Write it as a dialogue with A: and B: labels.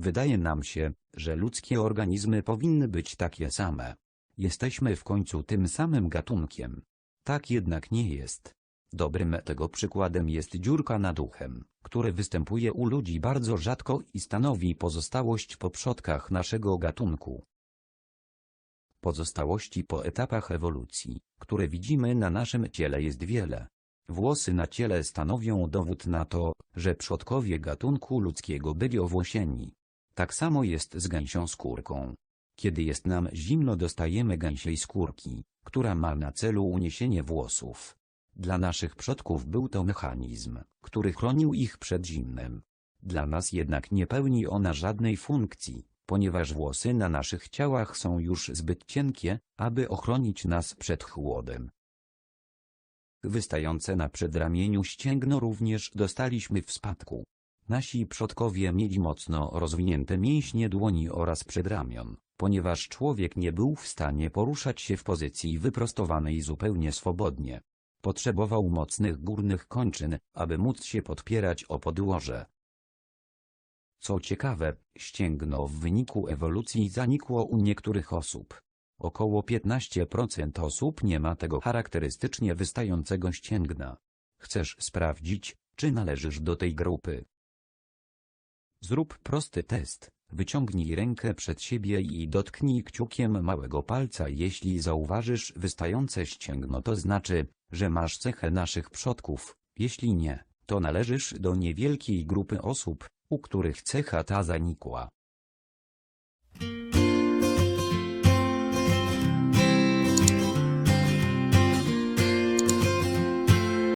A: Wydaje nam się, że ludzkie organizmy powinny być takie same. Jesteśmy w końcu tym samym gatunkiem. Tak jednak nie jest. Dobrym tego przykładem jest dziurka nad uchem, które występuje u ludzi bardzo rzadko i stanowi pozostałość po przodkach naszego gatunku. Pozostałości po etapach ewolucji, które widzimy na naszym ciele jest wiele. Włosy na ciele stanowią dowód na to, że przodkowie gatunku ludzkiego byli owłosieni. Tak samo jest z gęsią skórką. Kiedy jest nam zimno dostajemy gęsiej skórki, która ma na celu uniesienie włosów. Dla naszych przodków był to mechanizm, który chronił ich przed zimnem. Dla nas jednak nie pełni ona żadnej funkcji, ponieważ włosy na naszych ciałach są już zbyt cienkie, aby ochronić nas przed chłodem. Wystające na przedramieniu ścięgno również dostaliśmy w spadku. Nasi przodkowie mieli mocno rozwinięte mięśnie dłoni oraz przedramion, ponieważ człowiek nie był w stanie poruszać się w pozycji wyprostowanej zupełnie swobodnie. Potrzebował mocnych górnych kończyn, aby móc się podpierać o podłoże. Co ciekawe, ścięgno w wyniku ewolucji zanikło u niektórych osób. Około 15% osób nie ma tego charakterystycznie wystającego ścięgna. Chcesz sprawdzić, czy należysz do tej grupy? Zrób prosty test. Wyciągnij rękę przed siebie i dotknij kciukiem małego palca. Jeśli zauważysz wystające ścięgno, to znaczy, że masz cechę naszych przodków. Jeśli nie, to należysz do niewielkiej grupy osób, u których cecha ta zanikła.